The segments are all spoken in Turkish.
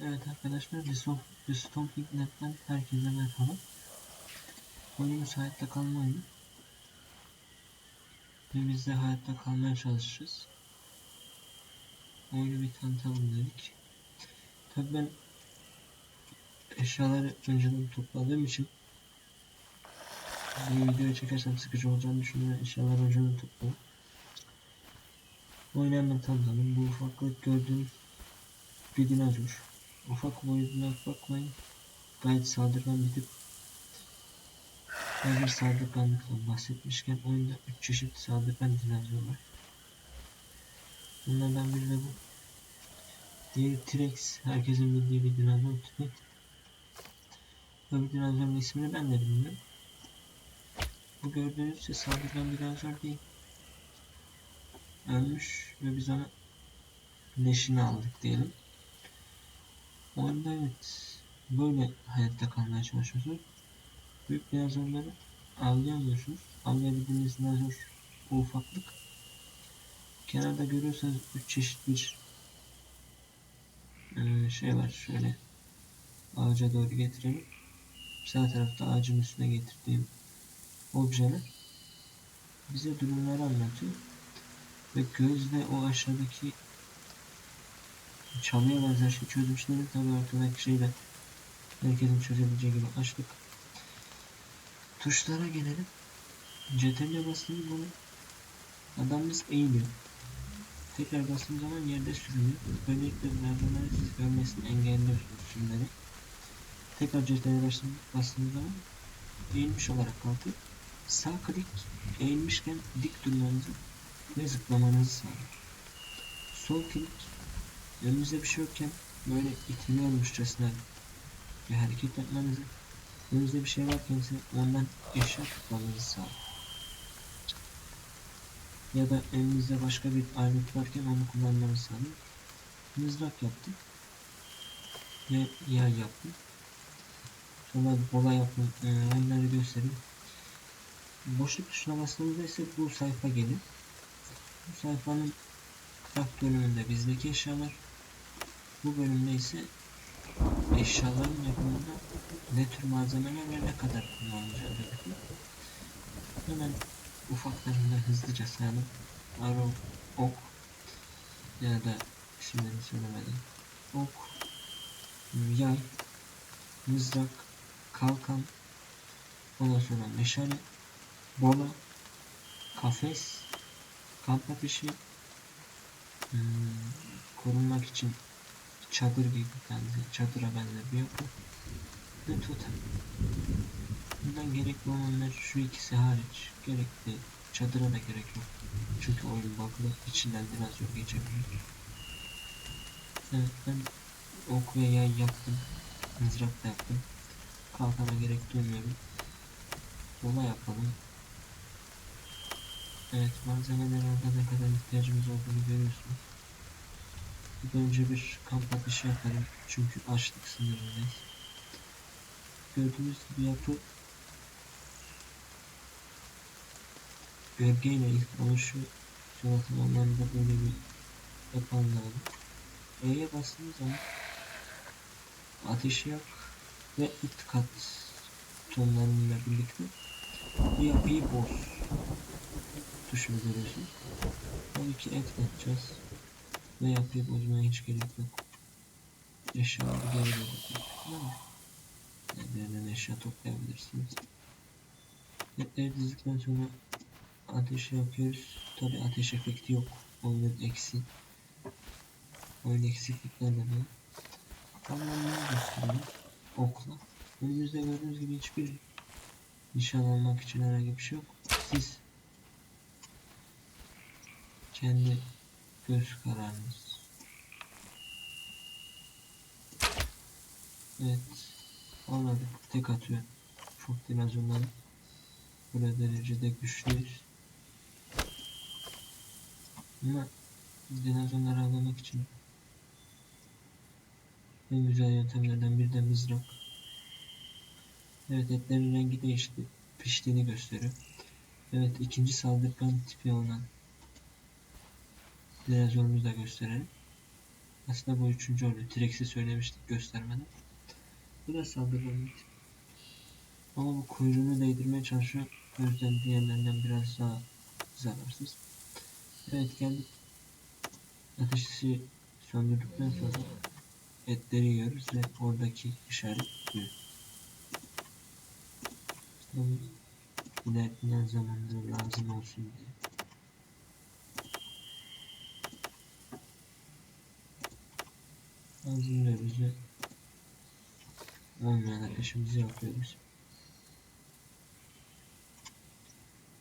Evet arkadaşlar The Stomping Net'ten herkese merhaba. Oyunumuz hayatta kalma oyunu. Ve biz de hayatta kalmaya çalışacağız. Oyunu bir tanıtalım dedik. Tabii ben eşyaları önceden topladığım için bu videoyu çekersem sıkıcı olacağını düşünüyorum. Eşyaları önceden topladım. Oyunu hemen tanıtalım. Bu ufaklık gördüğüm bir dinozor. Ufak boyutuna bakmayın. Gayet saldırgan bir tip. Hazır saldırganlıkla bahsetmişken oyunda 3 çeşit saldırgan dinozor var. Bunlardan biri de bu. Diğeri T-Rex. Herkesin bildiği bir dinozor tipi. Öbür dinozorun ismini ben de bilmiyorum. Bu gördüğünüz şey saldırgan bir dinozor değil. Ölmüş ve biz ona leşini aldık diyelim. Oyunda evet böyle hayatta kalmaya çalışıyorsunuz. Büyük dinozorları avlayamıyorsunuz. Avlayabildiğiniz dinozor bu ufaklık. Kenarda görüyorsanız 3 çeşit bir e, şey var. Şöyle ağaca doğru getirelim. Sağ tarafta ağacın üstüne getirdiğim objeler bize durumları anlatıyor. Ve gözle o aşağıdaki çalıya benzer şey çözmüşlerim tabi ortadaki şeyle herkesin çözebileceği gibi açtık. Tuşlara gelelim. CTRL'e bastığımız zaman adamımız eğiliyor. Tekrar bastığımız zaman yerde sürünüyor. Böylelikle bunlardan görmesini engelliyor sürümleri. Tekrar CTRL'e bastığımız zaman eğilmiş olarak kalkıyor. Sağ klik eğilmişken dik durmanızı ve zıplamanızı sağlıyor. Sol klik önünüzde bir şey yokken böyle itiliyormuşçasına bir hareket yapmanızı önünüzde bir şey varken ise ondan eşya tutmanızı sağlar. Ya da elinizde başka bir alet varken onu kullanmanızı sağlar. Mızrak yaptım. Ve yay yaptım. Sonra bola yaptım. Ee, onları göstereyim. Boşluk tuşuna bastığımızda ise bu sayfa gelir. Bu sayfanın craft bölümünde bizdeki eşyalar bu bölümde ise eşyaların yapımında ne tür malzemeler ve ne kadar kullanılacağı belirtiyor. Hemen ufaklarında hızlıca sayalım. Arrow, ok ya da isimlerini söylemedim. Ok, yay, mızrak, kalkan, ondan sonra meşale, bola, kafes, kamp ateşi, hmm, korunmak için çadır gibi benzer, çadıra benzer yapı ve totem. Bundan gerekli olanlar şu ikisi hariç gerekli çadıra da gerek yok. Çünkü oyun bug'lı içinden biraz yok geçebilir. Evet ben ok ve yay yaptım. Mızrak da yaptım. Kalkana gerek duymuyorum. Bola yapalım. Evet malzemeler orada ne kadar ihtiyacımız olduğunu görüyorsunuz. İlk önce bir kamp ateşi yaparım çünkü açlık sınırındayız. Gördüğünüz gibi yapı gölgeyle ilk oluşuyor. Sonra tamamlarında böyle bir yapan lazım. E'ye bastığınız zaman ateşi yak ve it kat tonlarıyla birlikte bu yapıyı boz tuşunu görüyorsunuz. Tabii ki ekleteceğiz ve yapıyı bozmaya hiç gerek yok. Eşyaları geri ama yerlerinden eşya toplayabilirsiniz. Ledleri dizdikten sonra ateş yakıyoruz. Tabi ateş efekti yok. Oyunun eksi. Oyun eksiklikler de var. Tamamını gösteriyor. Okla. Önümüzde gördüğünüz gibi hiçbir nişan almak için herhangi bir şey yok. Siz kendi göz kararınız. Evet. Anladık. Tek atıyor. Çok dinozorları. Böyle derecede güçlüyüz. Ama dinozorları avlamak için en güzel yöntemlerden biri de mızrak. Evet etlerin rengi değişti. Piştiğini gösteriyor. Evet ikinci saldırgan tipi olan dinozorumuzu da gösterelim. Aslında bu üçüncü oluyor. T-Rex'i söylemiştik göstermeden. Bu da saldırgan. Ama bu kuyruğunu değdirmeye çalışıyor. O yüzden diğerlerinden biraz daha zararsız. Evet geldik. Ateşi söndürdükten sonra etleri yiyoruz ve oradaki işaret bu. Tabii ilerleyen zamanda lazım olsun diye. Hazırlıyoruz ve olmayan ateşimizi yapıyoruz.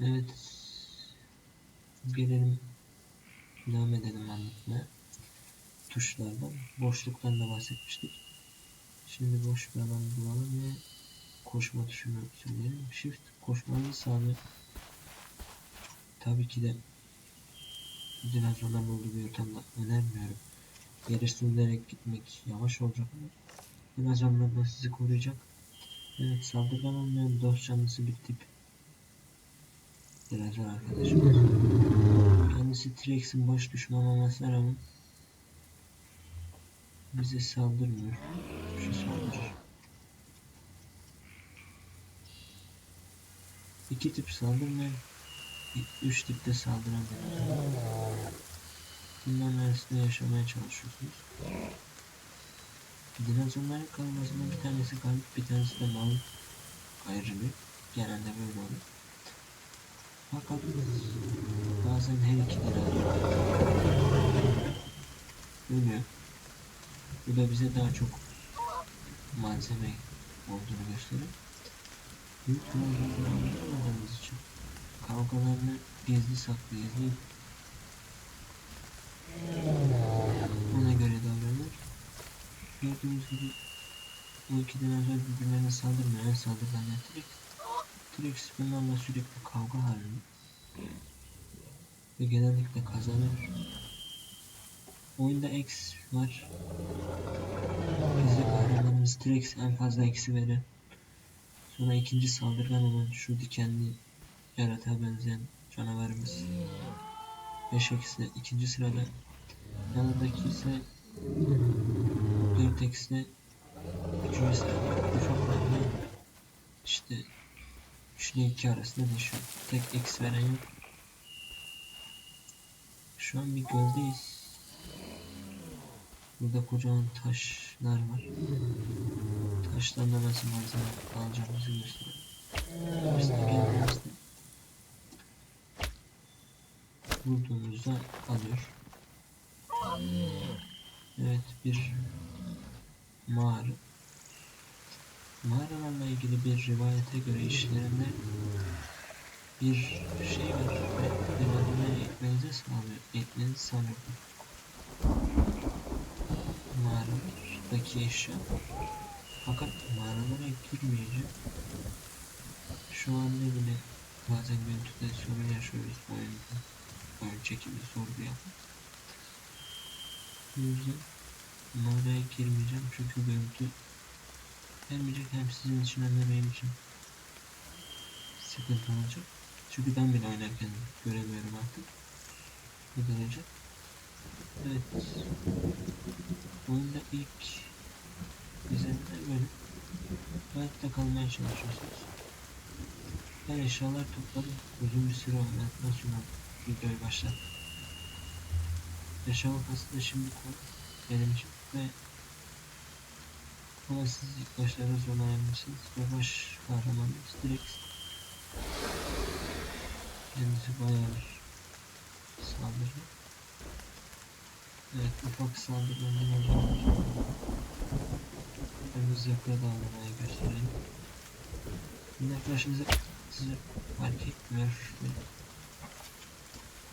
Evet. Gelelim devam edelim anlatmaya. Tuşlardan. Boşluktan da bahsetmiştik. Şimdi boş bir alan bulalım ve koşma tuşunu söyleyelim. Shift koşmanızı sağlıyor. Tabii ki de dinozorların olduğu bir ortamda önermiyorum. Yere sürülerek gitmek yavaş olacak ama dinozorlardan sizi koruyacak. Evet saldırgan olmayan dost canlısı bir tip. Dinozor arkadaşımız. Kendisi T-Rex'in baş düşmanı olmasına rağmen bize saldırmıyor. Şu saldırır. İki tip saldırmayan, üç tipte saldıran dinozor. Bunların arasında yaşamaya çalışıyorsunuz. Dinozorların kalmasında bir tanesi galip, bir tanesi de mağlup ayrılıyor. Genelde böyle oluyor. Fakat bazen her iki dinozor ölüyor. Bu da bize daha çok malzeme olduğunu gösteriyor. Büyük dinozorları anlamadığımız için kavgalarını gizli saklı izleyip ona göre davranır. Gördüğünüz gibi bu iki dinozor birbirlerine saldırmıyor. En saldırganlar T-Rex. T-Rex bunlarla sürekli kavga halinde. Ve genellikle kazanır. Oyunda X var. Bizde kahramanımız T-Rex en fazla eksi verir. Sonra ikinci saldırgan olan şu dikenli yaratığa benzeyen canavarımız 5 eksi ikinci sırada yanındaki ise 4 eksi üçüncü sırada ufak mermi işte 3 ile 2 arasında değişiyor. Tek eksi veren yok. Şu an bir göldeyiz. Burada kocaman taşlar var. Taşlarla nasıl malzeme alacağımızı gösteriyor. İşte geldiğimizde vurduğumuzda alıyor. Evet bir mağara. Mağaralarla ilgili bir rivayete göre işlerinde bir şey var ve devamını ekmenize sağlıyor. Ekmenizi sağlıyor. Mağaradaki eşya. Fakat mağaralara girmeyince şu an ne bile bazen görüntüde sorun yaşıyoruz oyunda. Oyun çekimi yapı. O yüzden mağaraya girmeyeceğim çünkü görüntü vermeyecek hem sizin için hem de benim için sıkıntı olacak. Çünkü ben bile oynarken göremiyorum artık. Bu derece. Evet. Oyunda ilk izlenimde böyle. Hayatta kalmaya çalışıyorsunuz. Ben eşyalar topladım. Uzun bir süre oynadıktan sonra videoyu başlattım. Eşya vakası da şimdi benim için ve ama siz ilk başlarda zorlanabilirsiniz ve baş kahramanımız direkt kendisi bayağı saldırı. Evet ufak saldırılarından olacak. Henüz yakına davranmayı göstereyim. Şimdi arkadaşımıza size fark etmiyor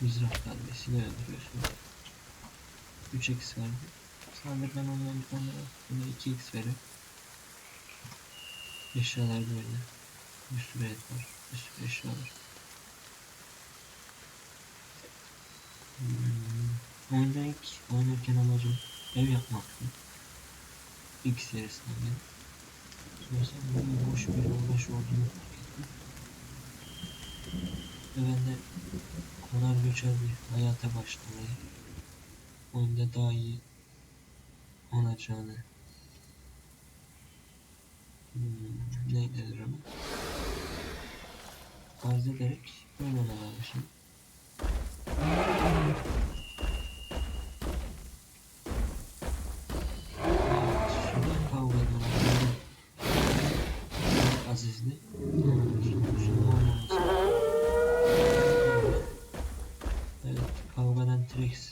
mızrak darbesiyle öldürüyorsunuz. 3x verdi. Olmayan bir tane var. Buna 2x veriyor. Eşyalar böyle. Bir sürü et var. Bir sürü eşya var. Hmm. Oyunda ilk oynarken amacım ev yapmaktı. İlk serisinden beri. Sonrasında bunun boş bir uğraş olduğunu. Ve ben de konar göçer bir hayata başlamayı oyunda daha iyi olacağını hmm, ne denir ona? Farz ederek böyle edelim. Azizli. Şunun olmaması. Evet, kavgadan Trix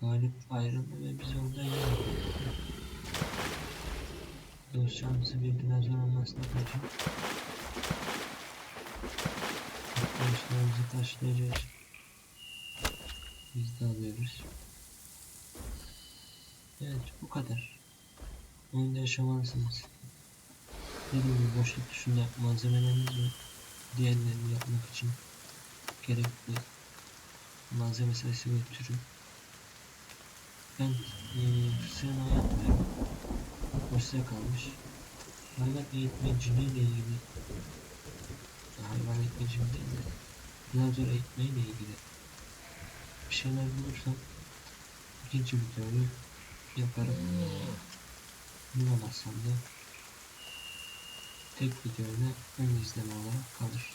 galip ayrıldı ve biz orada. Dosyamızı bir dinozor olmasına karşı arkadaşlarımızı taşlayacağız. Biz de alıyoruz. Evet bu kadar. Oyunda yaşamalısınız. Dediğim gibi boşluk dışında malzemelerimiz var. Diğerlerini yapmak için gerekli malzeme sayısı ve türü. Ben eee sığınağı yapmıyorum. Boşluğa kalmış. Hayvan eğitmeciliği ile ilgili hayvan eğitmeciliği değil de dinozor eğitmeyle ilgili bir şeyler bulursam ikinci videoyu yaparım. Bulamazsam da tek videoyla ön izleme olarak kalır.